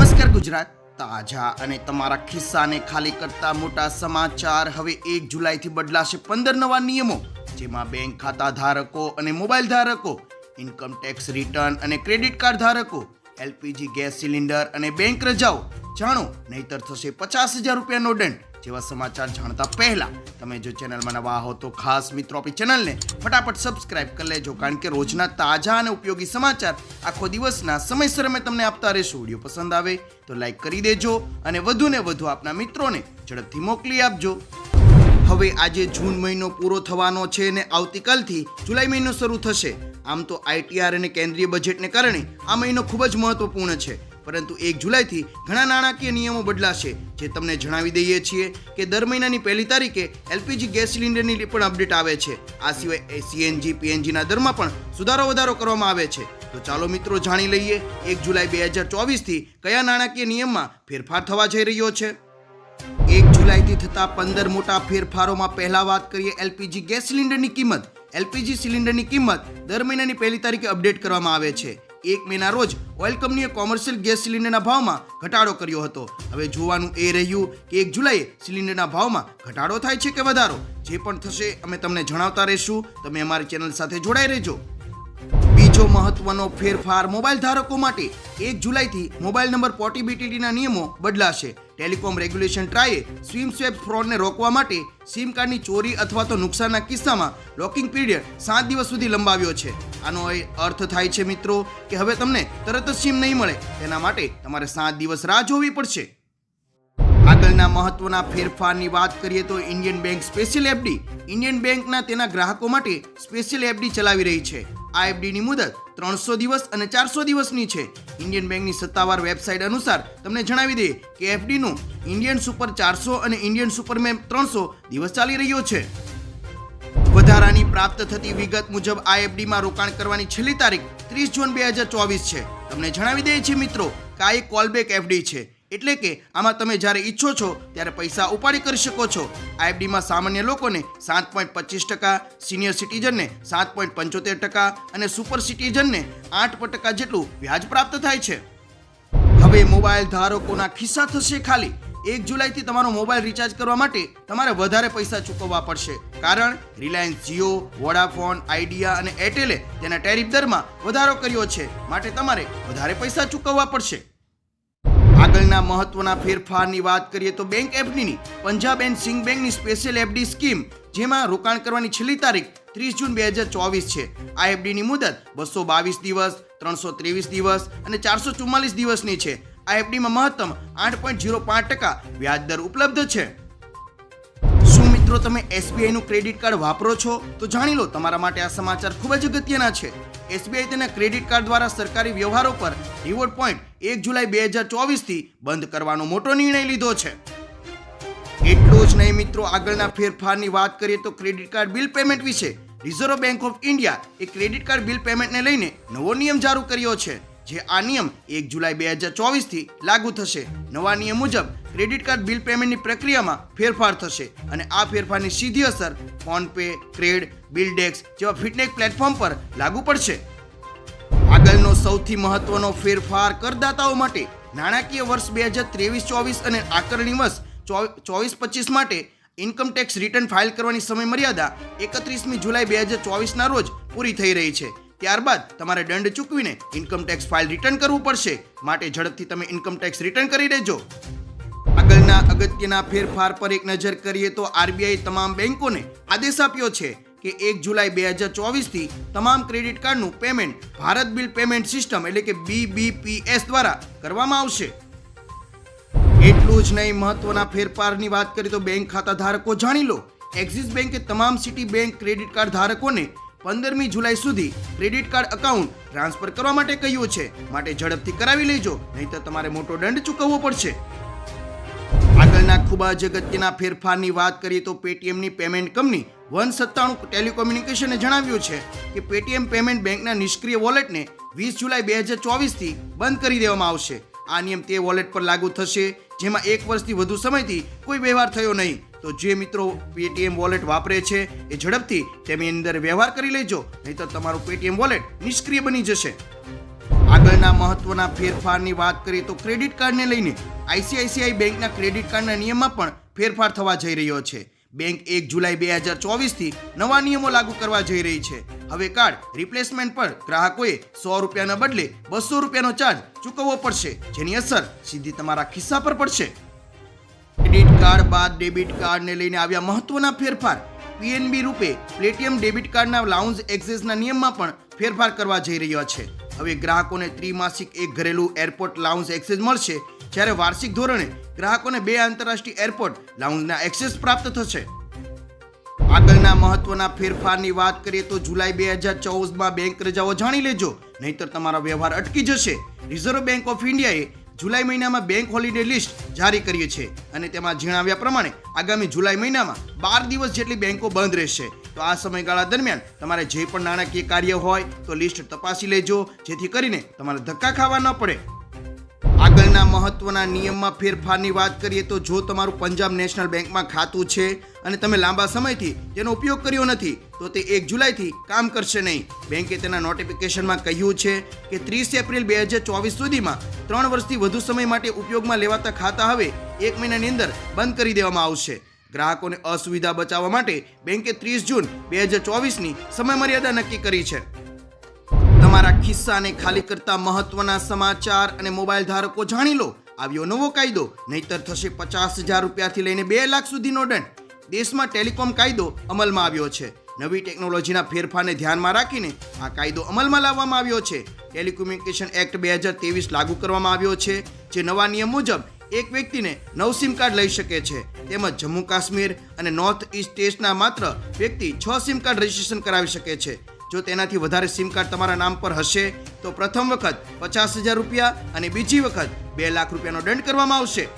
નમસ્કાર ગુજરાત, તાજા અને તમારા ખિસ્સાને ખાલી કરતા મોટા સમાચાર હવે એક જુલાઈથી બદલાશે પંદર નવા નિયમો, જેમાં બેંક ખાતા ધારકો અને મોબાઈલ ધારકો, ઇન્કમ ટેક્સ રિટર્ન અને ક્રેડિટ કાર્ડ ધારકો, એલપીજી ગેસ સિલિન્ડર અને બેંક રજાઓ. જાણો, નહીતર થશે પચાસ હજાર રૂપિયાનો દંડ. જેવા સમાચાર જાણતા પહેલા તમે જો ચેનલમાં નવા હો તો ખાસ મિત્રો આપણી ચેનલને ફટાફટ સબસ્ક્રાઇબ કરી લેજો, કારણ કે રોજના તાજા અને ઉપયોગી સમાચાર આખો દિવસના સમયસર અમે તમને આપતા રહેશું. વીડિયો પસંદ આવે તો લાઈક કરી દેજો અને વધુને વધુ આપના મિત્રોને ઝડપથી મોકલી આપજો. હવે આજે જૂન મહિનો પૂરો થવાનો છે અને આવતીકાલથી જુલાઈ મહિનો શરૂ થશે. આમ તો આઈટીઆર અને કેન્દ્રીય બજેટને કારણે આ મહિનો ખૂબ જ મહત્વપૂર્ણ છે. પરંતુ એક જુલાઈથી ઘણા નાણાકીય નિયમો બદલાશે. જે તમને જણાવી દઈએ છીએ કે દર મહિનાની પહેલી તારીખે એલપીજી ગેસ સિલિન્ડરની પણ અપડેટ આવે છે. આ સિવાય સીએનજી પીએનજીના દરમાં પણ સુધારો વધારો કરવામાં આવે છે. તો ચાલો મિત્રો જાણી લઈએ એક જુલાઈ બે હજાર ચોવીસથી કયા નાણાકીય નિયમમાં ફેરફાર થવા જઈ રહ્યો છે. એક જુલાઈથી થતા પંદર મોટા ફેરફારોમાં પહેલા વાત કરીએ એલપીજી ગેસ સિલિન્ડરની કિંમત. એલપીજી સિલિન્ડરની કિંમત દર મહિનાની પહેલી તારીખે અપડેટ કરવામાં આવે છે. એક મેના રોજ ઓઇલ કંપનીએ કોમર્શિયલ ગેસ સિલિન્ડરના ભાવમાં ઘટાડો કર્યો હતો. હવે જોવાનું એ રહ્યું કે એક જુલાઈએ સિલિન્ડરના ભાવમાં ઘટાડો થાય છે કે વધારો? જે પણ થશે અમે તમને જણાવતા રહીશું. તમે અમારી ચેનલ સાથે જોડાઈ રહેજો. બીજો મહત્વનો ફેરફાર મોબાઈલ ધારકો માટે એક જુલાઈથી મોબાઈલ નંબર પોર્ટેબિલિટીના નિયમો બદલાશે. ટેલિકોમ રેગ્યુલેશન ટ્રાયે સ્વિમ સ્વેપ ફ્રોડને રોકવા માટે સિમ કાર્ડની ચોરી અથવા તો નુકસાનના કિસ્સામાં લોકિંગ પીરિયડ સાત દિવસ સુધી લંબાવ્યો છે. આનો એ અર્થ થાય છે મિત્રો કે હવે તમને તરત જ સિમ નહીં મળે. તેના માટે તમારે સાત દિવસ રાહ જોવી પડશે. આગળના મહત્વના ફેરફારની વાત કરીએ તો Indian bank special FD. Indian બેંકના તેના ગ્રાહકો માટે સ્પેશિયલ એફડી ચલાવી રહી છે. આ એફડીની મુદત ત્રણસો દિવસ અને ચારસો દિવસની છે. ઇન્ડિયન બેંકની સત્તાવાર વેબસાઇટ અનુસાર તમને જણાવી દઈએ કે એફડીનું ઇન્ડિયન સુપર ચારસો અને ઇન્ડિયન સુપર મેમ ત્રણસો દિવસ ચાલી રહ્યો છે. વધારાની પ્રાપ્ત થતી વિગત મુજબ આ એફડીમાં રોકાણ કરવાની છેલ્લી તારીખ ત્રીસ જૂન બે હજાર ચોવીસ છે. તમને જણાવી દઈએ છીએ મિત્રો કે આ એક કોલબેક એફડી છે. એટલે કે આમાં તમે જ્યારે ઈચ્છો છો, ત્યારે પૈસા ઉપાડી કરી શકો છો. આઈએફડીમાં સામાન્ય લોકોને સાત પોઈન્ટ પચીસ ટકા, સિનિયર સિટીઝનને સાત પોઈન્ટ પંચોતેર ટકા અને સુપર સિટીઝનને આઠ ટકા જેટલું વ્યાજ પ્રાપ્ત થાય છે. હવે મોબાઈલ ધારકોના ખિસ્સા થશે ખાલી. એક જુલાઈથી તમારો મોબાઈલ રિચાર્જ કરવા માટે તમારે વધારે પૈસા ચૂકવવા પડશે. કારણ રિલાયન્સ જીઓ, વોડાફોન, આઈડિયા અને એરટેલે તેના ટેરિફ દરમાં વધારો કર્યો છે. માટે તમારે વધારે પૈસા ચૂકવવા પડશે. આગળના મહત્વના ફેરફારની વાત કરીએ તો બેંક એફડીની પંજાબ એન્ડ સિંગ બેંકની સ્પેશિયલ એફડી સ્કીમ, જેમાં રોકાણ કરવાની છેલ્લી તારીખ ત્રીસ જૂન બે હજાર ચોવીસ છે. આ એફડીની મુદત બસો બાવીસ દિવસ, ત્રણસો ત્રેવીસ દિવસ અને ચારસો ચુમ્માલીસ દિવસની છે. આ એફડીમાં મહત્તમ આઠ પોઈન્ટ ઝીરો પાંચ ટકા વ્યાજ દર ઉપલબ્ધ છે. શું મિત્રો તમે એસબીઆઈનું ક્રેડિટ કાર્ડ વાપરો છો? તો જાણી લો, તમારા માટે આ સમાચાર ખૂબ જ અગત્યના છે. એસબીઆઈ તેના ક્રેડિટ કાર્ડ દ્વારા સરકારી વ્યવહારો પર રિવોર્ડ પોઈન્ટ એક જુલાઈ બે હજાર ચોવીસથી બંધ કરવાનો મોટો નિર્ણય લીધો છે. એટલું જ નહીં મિત્રો, આગળના ફેરફારની વાત કરીએ તો ક્રેડિટ કાર્ડ બિલ પેમેન્ટ વિશે રિઝર્વ બેંક ઓફ ઇન્ડિયા એ ક્રેડિટ કાર્ડ બિલ પેમેન્ટને લઈને નવો નિયમ જારી કર્યો છે, જે આ નિયમ એક જુલાઈ બે હજાર ચોવીસથી લાગુ થશે. નવા નિયમ મુજબ ક્રેડિટ કાર્ડ બિલ પેમેન્ટની પ્રક્રિયામાં ફેરફાર થશે અને આ ફેરફારની સીધી અસર ફોનપે ક્રેડ બિલડેક્સ જેવા ફિટનેસ પ્લેટફોર્મ પર લાગુ પડશે. આગળનો સૌથી મહત્વનો ફેરફાર કરદાતાઓ માટે નાણાકીય વર્ષ બે હજાર ત્રેવીસ, ચોવીસ અને આકારણી વર્ષ ચોવીસ પચીસ માટે ઇન્કમ ટેક્સ રિટર્ન ફાઇલ કરવાની સમય મર્યાદા એકત્રીસમી જુલાઈ બે હજાર ચોવીસના રોજ પૂરી થઈ રહી છે. ત્યારબાદ તમારે દંડ ચૂકવીને ઇન્કમ ટેક્સ ફાઇલ રિટર્ન કરવું પડશે. માટે ઝડપથી તમે ઇન્કમ ટેક્સ રિટર્ન કરી દેજો. આગળના અગત્યના ફેરફાર પર એક નજર કરીએ તો આરબીઆઈ તમામ બેંકોને આદેશ આપ્યો છે. કે એક જુલાઈ બે હજાર ચોવીસથી તમામ ક્રેડિટ કાર્ડનું payment, Bharat bill payment system એટલે કે બીબીપીએસ દ્વારા કરવામાં આવશે. એટલું જ નહીં, મહત્વના ફેરફારની વાત કરીએ તો બેંક ખાતા ધારકો જાણી લો. એક્સિસ બેંકે તમામ સિટી બેંક ક્રેડિટ કાર્ડ ધારકોને પંદરમી જુલાઈ સુધી ક્રેડિટ કાર્ડ અકાઉન્ટ ટ્રાન્સફર કરવા માટે કહ્યું છે. માટે ઝડપથી કરાવી લેજો નહીં તો તમારે મોટો દંડ ચૂકવવો પડશે. આગળના ખૂબ જ અગત્યના ફેરફારની વાત કરીએ તો પેટીએમની પેમેન્ટ કંપની વન સત્તાણું ટેલિકોમ્યુનિકેશને જણાવ્યું છે કે પેટીએમ પેમેન્ટ બેંકના નિષ્ક્રિય વોલેટને વીસ જુલાઈ બે હજાર ચોવીસથી બંધ કરી દેવામાં આવશે. આ નિયમ તે વોલેટ પર લાગુ થશે, જેમાં એક વર્ષથી વધુ સમયથી કોઈ વ્યવહાર થયો નહીં. તો જે મિત્રો પેટીએમ વોલેટ વાપરે છે એ ઝડપથી તેની અંદર વ્યવહાર કરી લેજો નહીં તો તમારું પેટીએમ વોલેટ નિષ્ક્રિય બની જશે. આગળના મહત્વના ફેરફારની વાત કરીએ તો ક્રેડિટ કાર્ડને લઈને આઈસીઆઈસીઆઈ બેંકના ક્રેડિટ કાર્ડના નિયમમાં પણ ફેરફાર થવા જઈ રહ્યો છે. બેંક એક જુલાઈ બે હજાર ચોવીસથી નવા નિયમો લાગુ કરવા જઈ રહી છે. હવે કાર્ડ રિપ્લેસમેન્ટ પર ગ્રાહકોએ સો રૂપિયાના બદલે બસો રૂપિયાનો ચાર્જ ચૂકવવો પડશે, જેની અસર સીધી તમારા ખિસ્સા પર પડશે. ક્રેડિટ કાર્ડ બાદ ડેબિટ કાર્ડને લઈને આવ્યા મહત્વના ફેરફાર. પીએનબી રૂપે પ્લેટિયમ ડેબિટ કાર્ડના લાઉન્જ એક્સેસના નિયમમાં પણ ફેરફાર કરવા જઈ રહ્યો છે. હવે ગ્રાહકોને ત્રિમાસિક એક ઘરેલું એરપોર્ટ લાઉન્સ એક્સેસ મળશે, જ્યારે વાર્ષિક ધોરણે ગ્રાહકોને બે આંતરરાષ્ટ્રીય એરપોર્ટ લાઉન્સના એક્સેસ પ્રાપ્ત થશે. આગળના મહત્વના ફેરફારની વાત કરીએ તો જુલાઈ બે હજાર ચૌદમાં બેંક રજાઓ જાણી લેજો, નહીતર તમારો વ્યવહાર અટકી જશે. રિઝર્વ બેંક ઓફ ઇન્ડિયાએ જુલાઈ મહિનામાં બેંક હોલિડે લિસ્ટ જારી કરી છે અને તેમાં જણાવ્યા પ્રમાણે, આગામી જુલાઈ મહિનામાં બાર દિવસ જેટલી બેંકો બંધ રહેશે. તો આ સમયગાળા દરમિયાન તમારે જે પણ નાણાકીય કાર્ય હોય તો લિસ્ટ તપાસી લેજો, જેથી કરીને તમારે ધક્કા ખાવા ન પડે. આગળના મહત્વના નિયમમાં ફેરફારની વાત કરીએ તો જો તમારું પંજાબ નેશનલ બેંકમાં ખાતું છે અને તમે લાંબા સમયથી તેનો ઉપયોગ કર્યો નથી, તો તે એક જુલાઈથી કામ કરશે નહીં. બેંકે તેના નોટિફિકેશનમાં કહ્યું છે કે ત્રીસ એપ્રિલ બે હજાર ચોવીસ સુધીમાં ત્રણ વર્ષથી વધુ સમય માટે ઉપયોગમાં લેવાતા ખાતા હવે એક મહિનાની અંદર બંધ કરી દેવામાં આવશે. ગ્રાહકોને અસુવિધા બચાવવા માટે બેંકે ત્રીસ જૂન બે હજાર ચોવીસની સમયમર્યાદા નક્કી કરી છે. તમારા ખિસ્સાને ખાલી કરતા મહત્વના સમાચાર અને મોબાઈલ ધારકો જાણી લો. આવ્યો નવો કાયદો, નહીતર થશે પચાસ હજાર રૂપિયાથી લઈને બે લાખ સુધીનો દંડ. દેશમાં ટેલિકોમ કાયદો અમલમાં આવ્યો છે. નવી ટેકનોલોજીના ફેરફારને ધ્યાનમાં રાખીને આ કાયદો અમલમાં લાવવામાં આવ્યો છે. ટેલિકોમ્યુનિકેશન એક્ટ બે હજાર તેવીસ લાગુ કરવામાં આવ્યો છે, જે નવા નિયમ મુજબ એક વ્યક્તિને નવ સિમ કાર્ડ લઈ શકે છે. તેમજ જમ્મુ કાશ્મીર અને નોર્થ ઇસ્ટ સ્ટેટના માત્ર વ્યક્તિ છ સિમ કાર્ડ રજીસ્ટ્રેશન કરાવી શકે છે. જો તેનાથી વધારે સિમ કાર્ડ તમારા નામ પર હશે, તો પ્રથમ વખત પચાસ હજાર રૂપિયા અને બીજી વખત બે લાખ રૂપિયાનો દંડ કરવામાં આવશે.